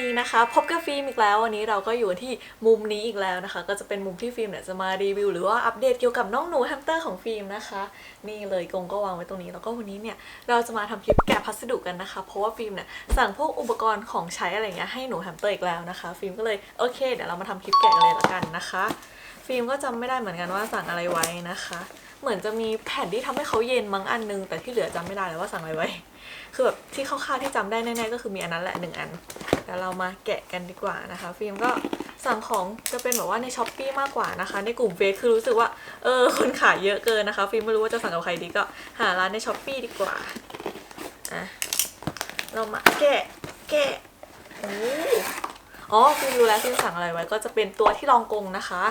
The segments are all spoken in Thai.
นี้นะคะ พบกับฟิล์มอีกแล้ว วันนี้เราก็อยู่ที่มุมนี้อีกแล้วนะคะ ก็จะเป็นมุมที่ฟิล์มเนี่ยจะมารีวิว หรือว่าอัปเดตเกี่ยวกับน้องหนูแฮมสเตอร์ของฟิล์มนะคะ นี่เลยกรงก็วางไว้ตรงนี้แล้วก็วันนี้เนี่ยเราจะมาทำคลิปแกะพัสดุกันนะคะ เพราะว่าฟิล์มเนี่ยสั่งพวกอุปกรณ์ของใช้อะไรเงี้ยให้หนูแฮมสเตอร์อีกแล้วนะคะ ฟิล์มก็เลยโอเคเดี๋ยวเรามาทำคลิปแกะกันเลยละกันนะคะ ฟิล์มก็จำไม่ได้เหมือนกันว่าสั่งอะไรไว้นะคะ เหมือนจะมีแผ่นที่ทำให้เขาเย็นมั้งอันนึงแต่ที่เหลือจำไม่ได้เลยว่าสั่งอะไรไว้ คือแบบที่คร่าวๆที่จำได้แน่ๆก็คือมีอันนั้นแหละหนึ่งอันเดี๋ยวเรามาแกะกันดีกว่านะคะฟิล์มก็สั่งของจะเป็นแบบว่าในช้อปปีมากกว่านะคะ ในกลุ่มเฟซคือรู้สึกว่าเออคนขายเยอะเกินนะคะ ฟิล์มไม่รู้ว่าจะสั่งกับใครดีก็หาร้านในช้อปปีดีกว่าอะเรามาแกะแกะโอ้อ๋อฟิล์มรู้แล้วฟิล์มสั่งอะไรไว้ก็จะเป็นตัวที่รองกงนะคะ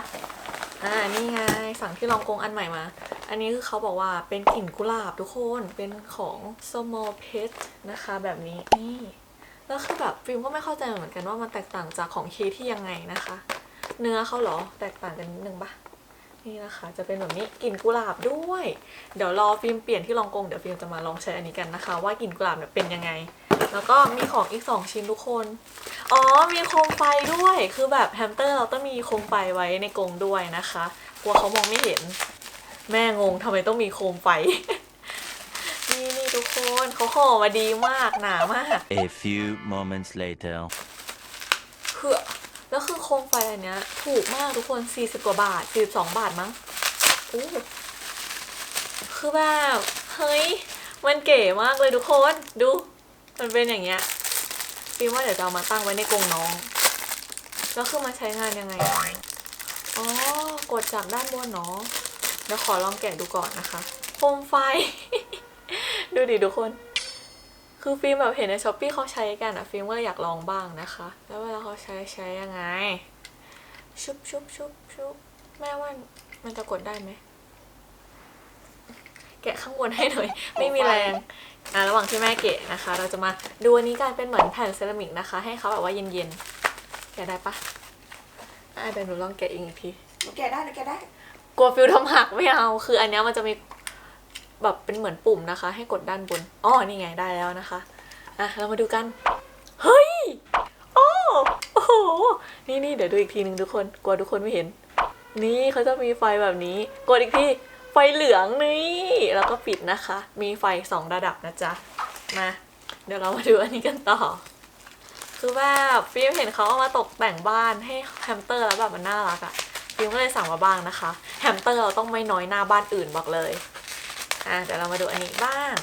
อ่านี่ไงสั่งที่รองกงอันใหม่มา อันนี้คือเขาบอกว่าเป็นกลิ่นกุหลาบทุกคน เป็นของ small pet นะคะแบบนี้นี่แล้วคือแบบฟิล์มก็ไม่เข้าใจเหมือนกันว่ามันแตกต่างจากของเคที่ยังไงนะคะ เนื้อเขาหรอแตกต่างกันนิดนึงปะนี่นะคะ จะเป็นแบบนี้กลิ่นกุหลาบด้วย เดี๋ยวรอฟิล์มเปลี่ยนที่รองกงเดี๋ยวฟิล์มจะมาลองใช้อันนี้กันนะคะ ว่ากลิ่นกุหลาบเนี่ยเป็นยังไง แล้วก็มีของอีก 2 ชิ้นทุกคน อ๋อมีโคมไฟด้วยคือแบบแฮมสเตอร์เราต้องมีโคมไฟไว้ในกรงด้วยนะคะ กลัวเขามองไม่เห็น แม่งงทำไมต้องมีโคมไฟ นี่นี่ทุกคนเขาห่อมาดีมากหนามาก A few moments later. คือแล้วคือโคมไฟอันเนี้ย ถูกมากทุกคน 40 กว่าบาท 42 บาทมั้งอู้คือแบบเฮ้ย มันเก๋มากเลยทุกคน ดู มันเป็นอย่างเงี้ยฟิล์มว่าเดี๋ยวจะเอามาตั้งไว้ในกรงน้อง แล้วคือมันใช้งานยังไงอะอ๋อ กดจากด้านบนเนาะ เดี๋ยวขอลองแกะดูก่อนนะคะโคมไฟ ดูดิทุกคน คือฟิล์มแบบเห็นในช้อปปี้เขาใช้กันอะฟิล์มก็เลยอยากลองบ้างนะคะ แล้วเวลาเขาใช้ใช้ยังไง ชุบชุบชุบชุบแม่ว่ามันจะกดได้ไหมแกะข้างบนให้หน่อยไม่มีแรงอะระหว่างที่แม่เกะนะคะ เราจะมาดูอันนี้กันเป็นเหมือนแผ่นเซรามิกนะคะ ให้เขาแบบว่าเย็นๆแกะได้ปะอะเดี๋ยวหนูลองแกะเองอีกทีหนูแกะได้หนูแกะได้ กลัวฟิลทำหักไม่เอา คืออันเนี้ยมันจะมีแบบเป็นเหมือนปุ่มนะคะ ให้กดด้านบนอ๋อนี่ไงได้แล้วนะคะอะเรามาดูกัน เฮ้ยโอ้โอ้โหนี่นี่เดี๋ยวดูอีกทีหนึ่งทุกคนกลัวทุกคนไม่เห็น นี่เขาจะมีไฟแบบนี้ กดอีกทีไฟเหลืองนี่แล้วก็ปิดนะคะ มีไฟสองระดับนะจ๊ะมาเดี๋ยวเรามาดูอันนี้กันต่อ คือแบบฟิล์มเห็นเขาเอามาตกแต่งบ้านให้แฮมสเตอร์แล้วแบบมันน่ารักอะ ฟิลก็เลยสั่งมาบ้างนะคะแฮมสเตอร์เราต้องไม่น้อยหน้าบ้านอื่นบอกเลยอะเดี๋ยวเรามาดูอันนี้บ้าง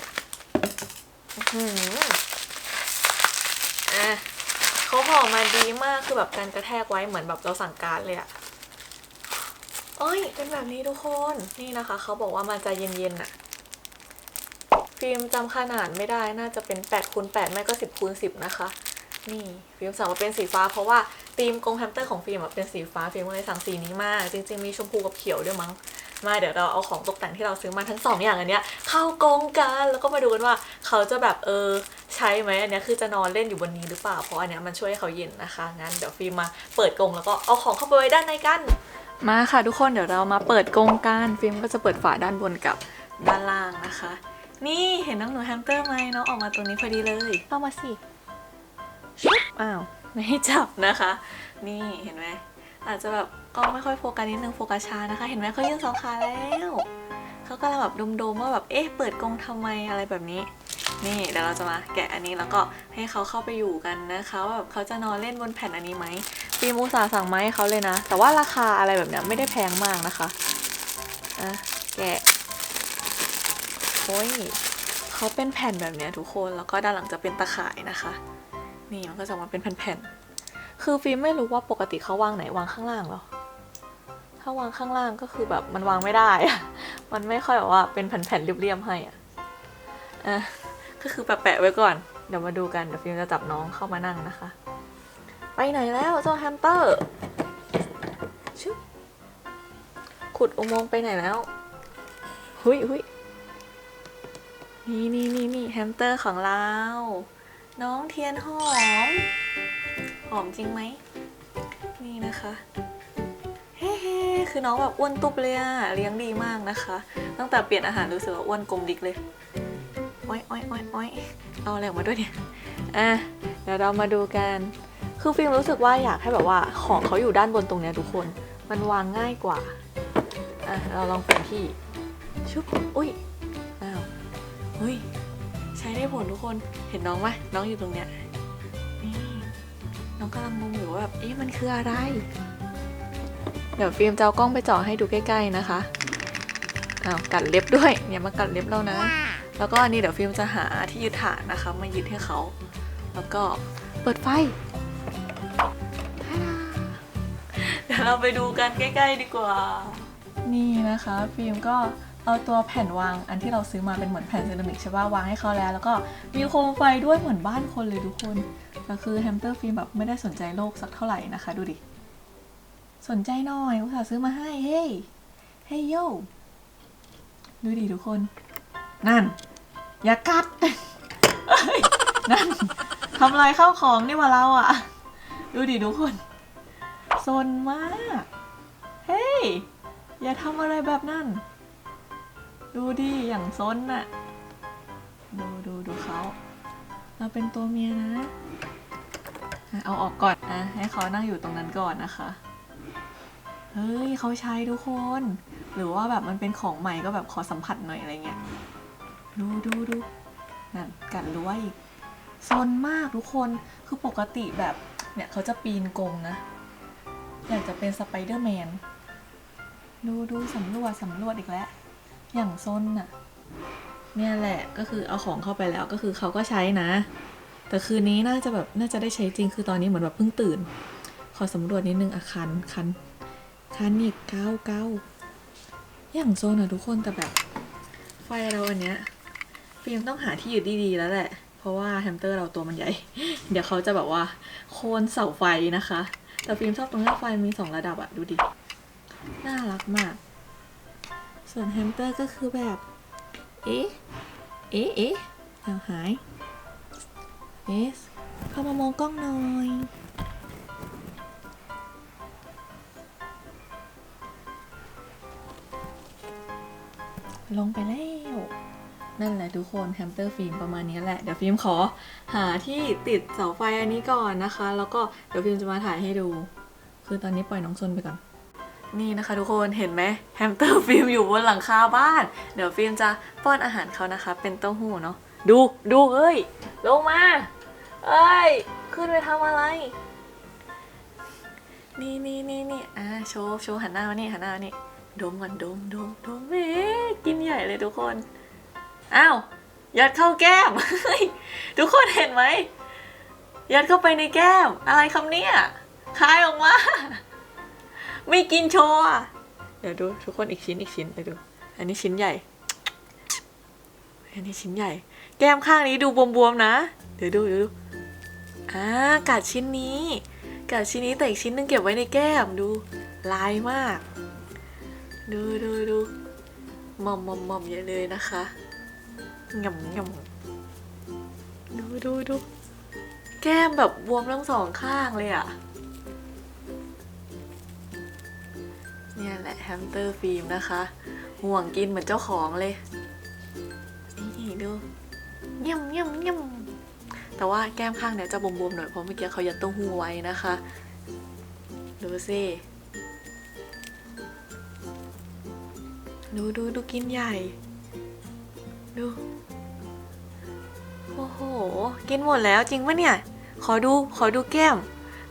อืออะเขาห่อมาดีมากคือแบบการกระแทกไว้เหมือนแบบเราสั่งการดเลยอะเอ้ยเป็นแบบนี้ทุกคนนี่นะคะเขาบอกว่ามันจะเย็นๆอะฟิล์มจำขนาดไม่ได้น่าจะเป็น8คูณ8ไม่ก็ 10คูณ10 นะคะ นี่ฟิล์มสั่งมาเป็นสีฟ้า เพราะว่าธีมกรงแฮมสเตอร์ของฟิล์มเป็นสีฟ้าฟิล์มเลยสั่งสีนี้มาจริง ๆ มีชมพูกับเขียวด้วยมั้งมาเดี๋ยวเราเอาของตกแต่งที่เราซื้อมาทั้งสองอย่างอันเนี้ยเข้ากรงกันแล้วก็มาดูกันว่าเขาจะแบบเออใช้ไหมอันเนี้ยคือจะนอนเล่นอยู่บนนี้หรือเปล่าเพราะอันเนี้ยมันช่วยให้เขาเย็นนะคะงั้นเดี๋ยวฟิล์มมาเปิดกรงแล้วก็เอาของเข้าไปไว้ด้านในกัน มาค่ะทุกคนเดี๋ยวเรามาเปิดกรงกันฟิล์มก็จะเปิดฝาด้านบนกับด้านล่างนะคะ นี่เห็นน้องหนูแฮมสเตอร์ไหมน้องออกมาตรงนี้พอดีเลยเข้ามาสิ อ้าวไม่ให้จับนะคะ นี่เห็นไหมอาจจะแบบกล้องไม่ค่อยโฟกัสนิดนึงโฟกัสช้านะคะ เห็นไหมเขายื่นสองขาแล้วเขากำลังแบบดมๆว่าแบบเอ๊ะเปิดกรงทำไมอะไรแบบนี้ นี่เดี๋ยวเราจะมาแกะอันนี้แล้วก็ให้เขาเข้าไปอยู่กันนะคะว่าแบบเขาจะนอนเล่นบนแผ่นอันนี้ไหมฟิมอุตสาสั่งมาให้เขาเลยนะ แต่ว่าราคาอะไรแบบนี้ไม่ได้แพงมากนะคะอะแกะโอ้ยเขาเป็นแผ่นแบบนี้ทุกคนแล้วก็ด้านหลังจะเป็นตะข่ายนะคะ นี่มันก็จะมาเป็นแผ่นๆ คือฟิล์มไม่รู้ว่าปกติเขาวางไหนวางข้างล่างหรอ ถ้าวางข้างล่างก็คือแบบมันวางไม่ได้ มันไม่ค่อยแบบว่าเป็นแผ่นๆเรียบๆให้อะอะก็คือแปะๆไว้ก่อน เดี๋ยวมาดูกัน เดี๋ยวฟิล์มจะจับน้องเข้ามานั่งนะคะ ไปไหนแล้วเจ้าแฮมสเตอร์ชึบขุดอุโมงค์ไปไหนแล้วหุยหุยนี่นี่นี่นี่แฮมสเตอร์ของเรา น้องเทียนหอม หอมจริงไหม นี่นะคะเฮ้เฮคือน้องแบบอ้วนตุบเลยอะเลี้ยงดีมากนะคะ ตั้งแต่เปลี่ยนอาหารรู้สึกว่าอ้วนกลมดิกเลยอ้อยอ้อยอ้อยอ้อยเอาอะไรออกมาด้วยเนี่ย อะ เดี๋ยวเรามาดูกัน คือฟิล์มรู้สึกว่าอยากให้แบบว่าของเขาอยู่ด้านบนตรงเนี้ยทุกคน มันวางง่ายกว่า อะ เราลองเปลี่ยนที่ ชุบ อุ้ย อ้าวเฮ้ย ช้ได้ผลทุกคนเห็นน้องไหมน้องอยู่ตรงเนี้ยนี่น้องกำลังงงอยู่ว่าแบบเอ๊ะมันคืออะไร เดี๋ยวฟิล์มจะเอากล้องไปเจาะให้ดูใกล้ ๆนะคะอ้าวกัดเล็บด้วยเนี่ยมากัดเล็บเรานะ แล้วก็อันนี้เดี๋ยวฟิล์มจะหาที่ยึดฐานนะคะ มายึดให้เขา แล้วก็เปิดไฟทาดาเดี๋ยวเราไปดูกันใกล้ ๆ ดีกว่า นี่นะคะ ฟิล์มก็ เอาตัวแผ่นวางอันที่เราซื้อมาเป็นเหมือนแผ่นเซรามิกใช่ป่ะวางให้เขาแล้ว แล้วก็มีโคมไฟด้วยเหมือนบ้านคนเลยทุกคนแต่คือแฮมสเตอร์ฟิล์มแบบไม่ได้สนใจโลกสักเท่าไหร่นะคะ ดูดิ สนใจหน่อยอุตส่าห์ซื้อมาให้เฮ้ยเฮ้ยโยดูดิทุกคน นั่น อย่ากัด นั่นทำลายข้าวของนี่มาเราอะ ดูดิทุกคนซนมาก เฮ้ยอย่าทำอะไรแบบนั้น ดูดิ อย่างซนน่ะ ดูดูดูเขา เราเป็นตัวเมียนะ เอาออกก่อนอะให้เขานั่งอยู่ตรงนั้นก่อนนะคะ เฮ้ยเขาใช้ทุกคน หรือว่าแบบมันเป็นของใหม่ก็แบบขอสัมผัสหน่อยอะไรเงี้ย ดูดูดูนั่นกัดรั้วอีกซนมากทุกคน คือปกติแบบเนี่ยเขาจะปีนกงนะ อยากจะเป็นสไปเดอร์แมน ดูดูสำรวจสำรวจอีกแล้ว อย่างซนน่ะเนี่ยแหละก็คือเอาของเข้าไปแล้วก็คือเขาก็ใช้นะ แต่คืนนี้น่าจะแบบน่าจะได้ใช้จริงคือตอนนี้เหมือนแบบเพิ่งตื่น ขอสำรวจนิดนึงอะคันคันคันอีกเก้าเก้าอย่างโซนอะทุกคนแต่แบบ ไฟเราอันเนี้ยฟิล์มต้องหาที่อยึดดีๆแล้วแหละ เพราะว่าแฮมสเตอร์เราตัวมันใหญ่ เดี๋ยวเขาจะแบบว่าโคนเสาไฟนะคะ แต่ฟิล์มชอบตรงที่ไฟมีสองระดับอะดูดิน่ารักมาก ส่วนแฮมสเตอร์ก็คือแบบ เอ๊ะ เอ๊ะ เอ๊ะเอาหาย เอสเข้ามามองกล้องหน่อยลงไปแล้ว นั่นแหละทุกคนแฮมสเตอร์ฟิล์มประมาณนี้แหละ เดี๋ยวฟิล์มขอหาที่ติดเสาไฟอันนี้ก่อนนะคะ แล้วก็เดี๋ยวฟิล์มจะมาถ่ายให้ดู คือตอนนี้ปล่อยน้องซนไปก่อน นี่นะคะ ทุกคนเห็นไหมแฮมสเตอร์ฟิล์มอยู่บนหลังคาบ้าน เดี๋ยวฟิล์มจะป้อนอาหารเขานะคะ เป็นเต้าหู้เนาะดูดูเอ้ย ลงมา เอ้ย ขึ้นไปทำอะไร นี่นี่นี่นี่อ่าโชว์โชว์หันหน้ามานี่หันหน้ามานี่ดมก่อนดมดมดมเอ๊ะกินใหญ่เลยทุกคนอ้าวยัดเข้าแก้ม ทุกคนเห็นไหมยัดเข้าไปในแก้ม อะไรคำเนี่ยคายออกมา ไม่กินโชว์อะเดี๋ยวดูทุกคนอีกชิ้นอีกชิ้นเดี๋ยวดู อันนี้ชิ้นใหญ่ อันนี้ชิ้นใหญ่ แก้มข้างนี้ดูบวมๆนะ เดี๋ยวดูเดี๋ยวดูอ่ากัดชิ้นนี้ กัดชิ้นนี้แต่อีกชิ้นนึงเก็บไว้ในแก้มดูลายมาก ดูดูดูมอมมอมหม่อมเยอะเลยนะคะงำงำดูดูดูแก้มแบบบวมทั้งสองข้างเลยอะ่ะ แฮมสเตอร์ฟิล์มนะคะ ห่วงกินเหมือนเจ้าของเลย นี่ดูเยี่ยมเยี่ยมเยี่ยมแต่ว่าแก้มข้างเนี่ยจะบวมๆหน่อยเพราะเมื่อกี้เขายัดเต้าหู้ไว้นะคะ ดูสิดูดูดูกินใหญ่ ดู โอ้โห กินหมดแล้วจริงปะเนี่ย ขอดูขอดูแก้ม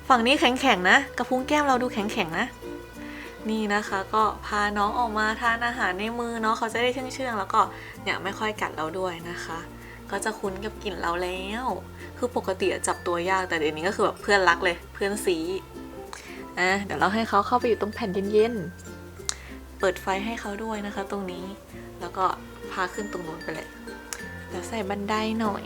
ฝั่งนี้แข็งๆนะ กระพุ้งแก้มเราดูแข็งๆนะ นี่นะคะก็พาน้องออกมาทานอาหารในมือเนาะเขาจะได้เชื่องๆแล้วก็เนี่ยไม่ค่อยกัดเราด้วยนะคะ ก็จะคุ้นกับกลิ่นเราแล้ว คือปกติจับตัวยากแต่เดี๋ยวนี้ก็คือแบบเพื่อนรักเลยเพื่อนสีอะเดี๋ยวเราให้เขาเข้าไปอยู่ตรงแผ่นเย็นๆ เปิดไฟให้เขาด้วยนะคะ ตรงนี้แล้วก็พาขึ้นตรงนู้นไปเลยเดี๋ยวใส่บันไดหน่อย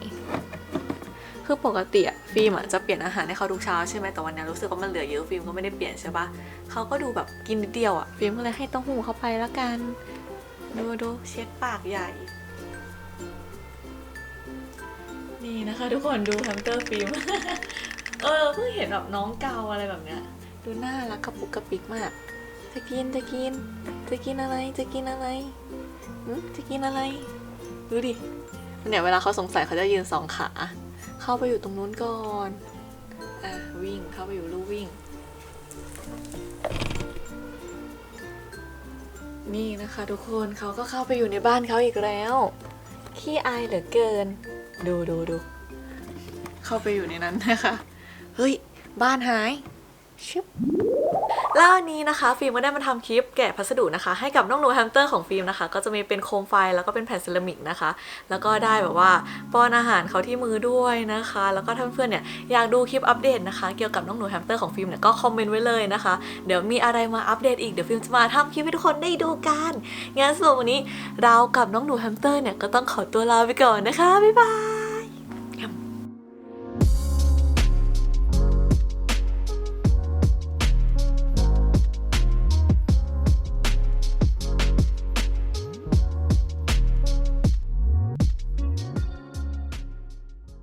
คือปกติอะ ฟิล์มอะจะเปลี่ยนอาหารให้เขาทุกเช้าใช่ไหมแต่วันนี้รู้สึกว่ามันเหลือเยอะฟิล์มก็ไม่ได้เปลี่ยนใช่ปะเขาก็ดูแบบกินนิดเดียวอะฟิล์มก็เลยให้เต้าหู้เขาไปแล้วกัน ดูดูเช็ดปากใหญ่ นี่นะคะ ทุกคนดูแฮมสเตอร์ฟิล์ม เออเพิ่งเห็นแบบน้องเกาอะไรแบบเนี้ย ดูน่ารักกระปุกกระปิกมาก จะกินจะกิน จะกินอะไรจะกินอะไรจะกินอะไร ดูดิเนี่ยเวลาเขาสงสัยเขาจะยืนสองขา เข้าไปอยู่ตรงนู้นก่อน อะวิ่งเข้าไปอยู่ลู่วิ่ง นี่นะคะทุกคนเขาก็เข้าไปอยู่ในบ้านเขาอีกแล้ว ขี้อายเหลือเกิน ดูดูดู เข้าไปอยู่ในนั้นนะคะ เฮ้ย บ้านหายชิบ แล้วอันนี้นะคะ ฟิล์มก็ได้มาทำคลิปแกะพัสดุนะคะ ให้กับน้องหนูแฮมสเตอร์ของฟิล์มนะคะ ก็จะมีเป็นโคมไฟแล้วก็เป็นแผ่นเซรามิกนะคะ แล้วก็ได้แบบว่าป้อนอาหารเขาที่มือด้วยนะคะ แล้วก็ถ้านเพื่อนเนี่ยอยากดูคลิปอัปเดตนะคะ เกี่ยวกับน้องหนูแฮมสเตอร์ของฟิล์มเนี่ยก็คอมเมนต์ไว้เลยนะคะ เดี๋ยวมีอะไรมาอัปเดตอีกเดี๋ยวฟิล์มจะมาทำคลิปให้ทุกคนได้ดูกันงั้นสำหรับวันนี้เรากับน้องหนูแฮมสเตอร์เนี่ยก็ต้องขอตัวลาไปก่อนนะคะบ๊ายบาย